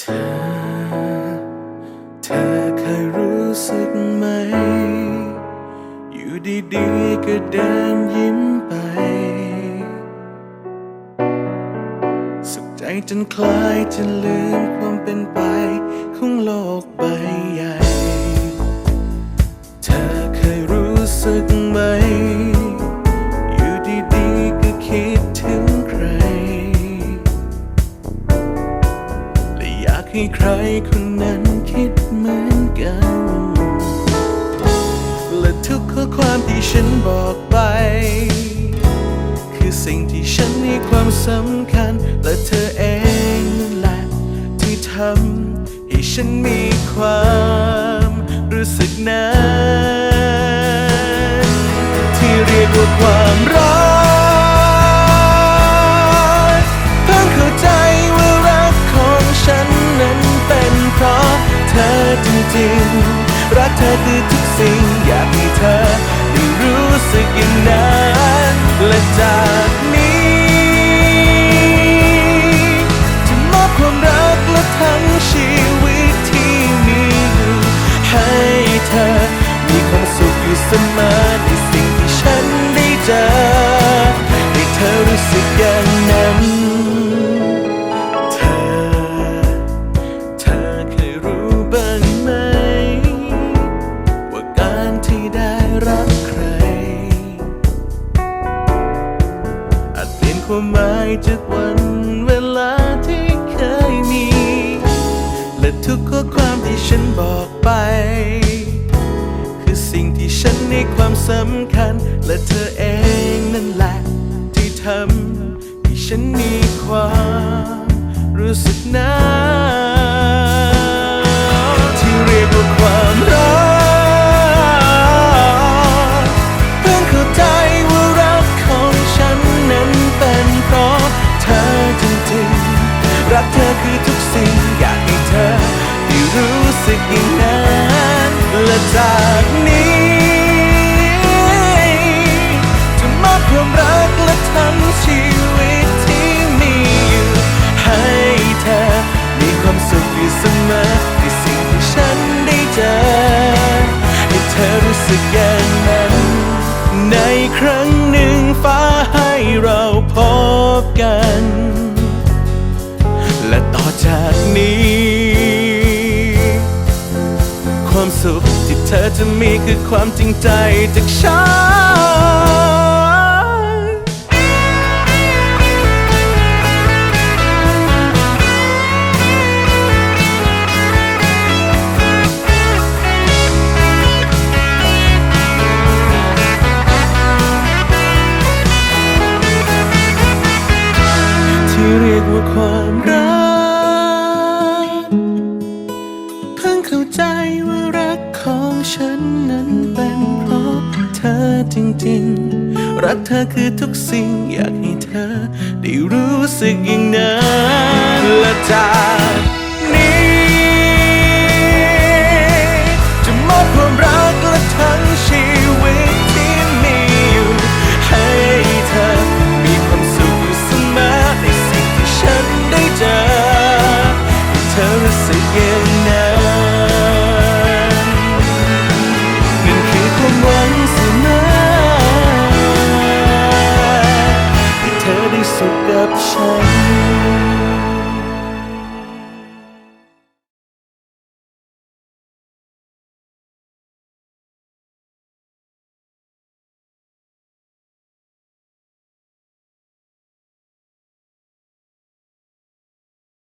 เธอ เธอเคยรู้สึกไหม อยู่ดีๆก็เดินยิ้มไป สุขใจจนคล้ายจะลืมความเป็นไปของโลกใบใหญ่ ให้ใครคนนั้นคิดเหมือนกัน และทุกข้อความที่ฉันบอกไป คือสิ่งที่ฉันให้ความสำคัญ และเธอเองนั่นแหละที่ทำให้ฉันมีความรู้สึกนั้น ที่เรียกว่าความรัก เธอคือทุกสิ่ง อยากให้เธอได้รู้สึกอย่างนั้นและจากนี้จะมอบความรักและทั้งชีวิตที่มีอยู่ให้เธอ มีความสุขอยู่เสมอในสิ่งที่ฉันได้เจอ ความหมายจากวันเวลาที่เคยมี และทุกข้อความที่ฉันบอกไป คือสิ่งที่ฉันให้ความสำคัญ และเธอเองนั่นแหละที่ทำให้ฉันมีความรู้สึกนั้น เธอคือทุกสิ่งอยากให้เธอได้รู้สึกอย่างนั้นและจากนี้จะมอบความรักและทั้งชีวิตที่มีอยู่ ให้เธอมีความสุขอยู่เสมอในสิ่งที่ฉันได้เจอให้เธอรู้สึกอย่างนั้นในครั้ง จะมีคือความจริงใจจากฉัน ว่ารักของฉันนั้นเป็นเพราะเธอจริงๆ รักเธอคือทุกสิ่งอยากให้เธอได้รู้สึกอย่างนั้น กับฉัน